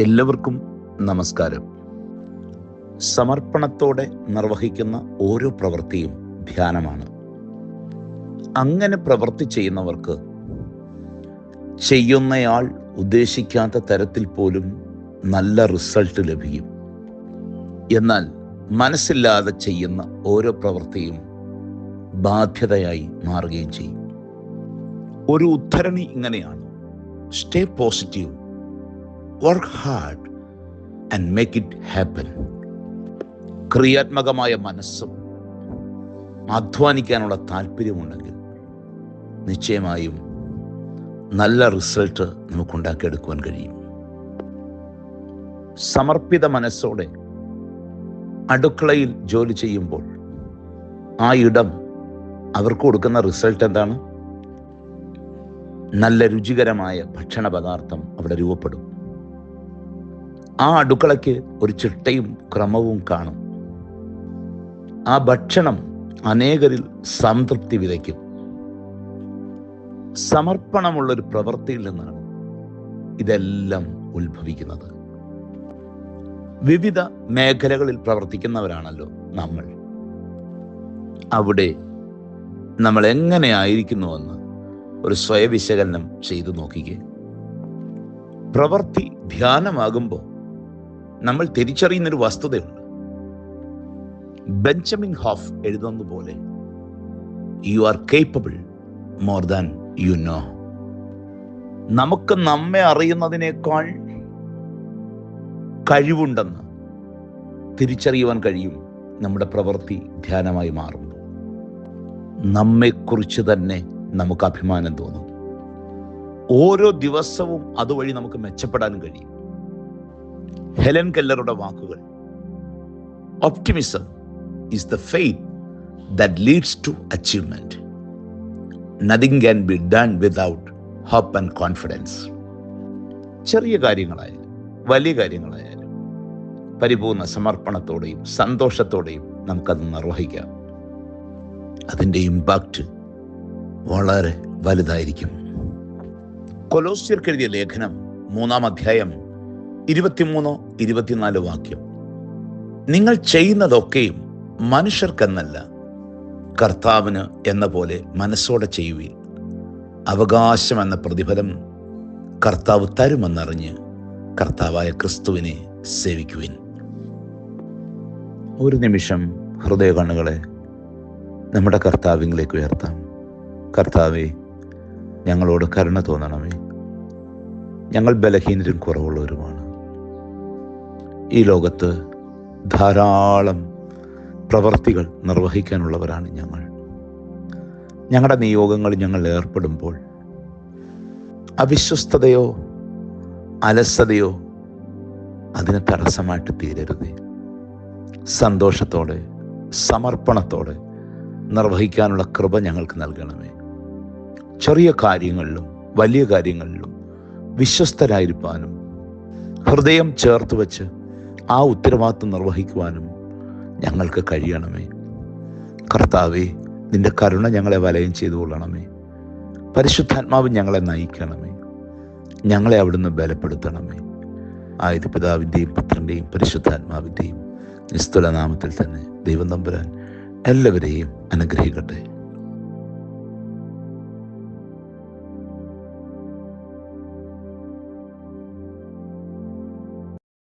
എല്ലാവർക്കും നമസ്കാരം. സമർപ്പണത്തോടെ നിർവഹിക്കുന്ന ഓരോ പ്രവൃത്തിയും ധ്യാനമാണ്. അങ്ങനെ പ്രവൃത്തി ചെയ്യുന്നവർക്ക് ചെയ്യുന്നയാൾ ഉദ്ദേശിക്കാത്ത തരത്തിൽ പോലും നല്ല റിസൾട്ട് ലഭിക്കും. എന്നാൽ മനസ്സില്ലാതെ ചെയ്യുന്ന ഓരോ പ്രവൃത്തിയും ബാധ്യതയായി മാറുകയും ചെയ്യും. ഒരു ഉദ്ധരണി ഇങ്ങനെയാണ്. Stay positive work hard and make it happen ക്രിയാത്മകമായ മനസ്സും അധ്വാനിക്കാനുള്ള താല്പര്യമുണ്ടെങ്കിൽ നിശ്ചയമായും നല്ല റിസൾട്ട് നമുക്കുണ്ടാക്കിയെടുക്കുവാൻ കഴിയും. സമർപ്പിത മനസ്സോടെ അടുക്കളയിൽ ജോലി ചെയ്യുമ്പോൾ ആ ഇടം അവർക്ക് കൊടുക്കുന്ന റിസൾട്ട് എന്താണ്? നല്ല രുചികരമായ ഭക്ഷണ പദാർത്ഥം അവിടെ രൂപപ്പെടും. ആ അടുക്കളയ്ക്ക് ഒരു ചിട്ടയും ക്രമവും കാണും. ആ ഭക്ഷണം അനേകരിൽ സംതൃപ്തി വിതയ്ക്കും. സമർപ്പണമുള്ളൊരു പ്രവൃത്തിയിൽ നിന്നാണ് ഇതെല്ലാം ഉത്ഭവിക്കുന്നത്. വിവിധ മേഖലകളിൽ പ്രവർത്തിക്കുന്നവരാണല്ലോ നമ്മൾ. അവിടെ നമ്മൾ എങ്ങനെയായിരിക്കുന്നുവെന്ന് ഒരു സ്വയവിശകലനം ചെയ്തു നോക്കിക്കേ. പ്രവൃത്തി ധ്യാനമാകുമ്പോൾ നമ്മൾ തിരിച്ചറിയുന്നൊരു വസ്തുതയുണ്ട്. ബെഞ്ചമിൻ ഹോഫ് എഴുതുന്ന പോലെ you are capable more than you know നമുക്ക് നമ്മെ അറിയുന്നതിനേക്കാൾ കഴിവുണ്ടെന്ന് തിരിച്ചറിയുവാൻ കഴിയും നമ്മുടെ പ്രവൃത്തി ധ്യാനമായി മാറുമ്പോൾ. നമ്മെക്കുറിച്ച് തന്നെ നമുക്ക് അഭിമാനം തോന്നും. ഓരോ ദിവസവും അതുവഴി നമുക്ക് മെച്ചപ്പെടാനും കഴിയും. ഹെലൻ കെല്ലറുടെ വാക്കുകൾ. Optimism is the faith that leads to achievement nothing can be done without hope and confidence ചെറിയ കാര്യങ്ങളായാലും വലിയ കാര്യങ്ങളായാലും പരിപൂർണ സമർപ്പണത്തോടെയും സന്തോഷത്തോടെയും നമുക്കത് നിർവഹിക്കാം. അതിന്റെ ഇമ്പാക്റ്റ് വളരെ വലുതായിരിക്കും. കൊലോസ്യർക്കെഴുതിയ ലേഖനം മൂന്നാം അധ്യായം ഇരുപത്തിമൂന്നോ ഇരുപത്തിനാല് വാക്യം. നിങ്ങൾ ചെയ്യുന്നതൊക്കെയും മനുഷ്യർക്കെന്നല്ല കർത്താവിന് എന്ന പോലെ മനസ്സോടെ ചെയ്യുവിൻ. അവകാശം എന്ന പ്രതിഫലം കർത്താവ് തരുമെന്നറിഞ്ഞ് കർത്താവായ ക്രിസ്തുവിനെ സേവിക്കുവിൻ. ഒരു നിമിഷം ഹൃദയ കണ്ണുകളെ നമ്മുടെ കർത്താവിലേക്ക് ഉയർത്താം. കർത്താവെ ഞങ്ങളോട് കരുണ തോന്നണമേ. ഞങ്ങൾ ബലഹീനരും കുറവുള്ളവരുമാണ്. ഈ ലോകത്ത് ധാരാളം പ്രവർത്തികൾ നിർവഹിക്കാനുള്ളവരാണ് ഞങ്ങൾ. ഞങ്ങളുടെ നിയോഗങ്ങളിൽ ഞങ്ങൾ ഏർപ്പെടുമ്പോൾ അവിശ്വസ്തതയോ അലസതയോ അതിന് തടസ്സമായിട്ട് തീരരുത്. സന്തോഷത്തോടെ സമർപ്പണത്തോടെ നിർവഹിക്കാനുള്ള കൃപ ഞങ്ങൾക്ക് നൽകണമേ. ചെറിയ കാര്യങ്ങളിലും വലിയ കാര്യങ്ങളിലും വിശ്വസ്തരായിരിക്കാനും ഹൃദയം ചേർത്ത് വെച്ച് ആ ഉത്തരവാദിത്വം നിർവഹിക്കുവാനും ഞങ്ങൾക്ക് കഴിയണമേ. കർത്താവേ നിന്റെ കരുണ ഞങ്ങളെ വലയം ചെയ്തു കൊള്ളണമേ. പരിശുദ്ധാത്മാവ് ഞങ്ങളെ നയിക്കണമേ. ഞങ്ങളെ അവിടുന്ന് ബലപ്പെടുത്തണമേ. ആയത് പിതാവിന്റെയും പുത്രന്റെയും പരിശുദ്ധാത്മാവിന്റെയും നിസ്തുല നാമത്തിൽ തന്നെ ദൈവം തമ്പുരാൻ എല്ലാവരെയും അനുഗ്രഹിക്കട്ടെ.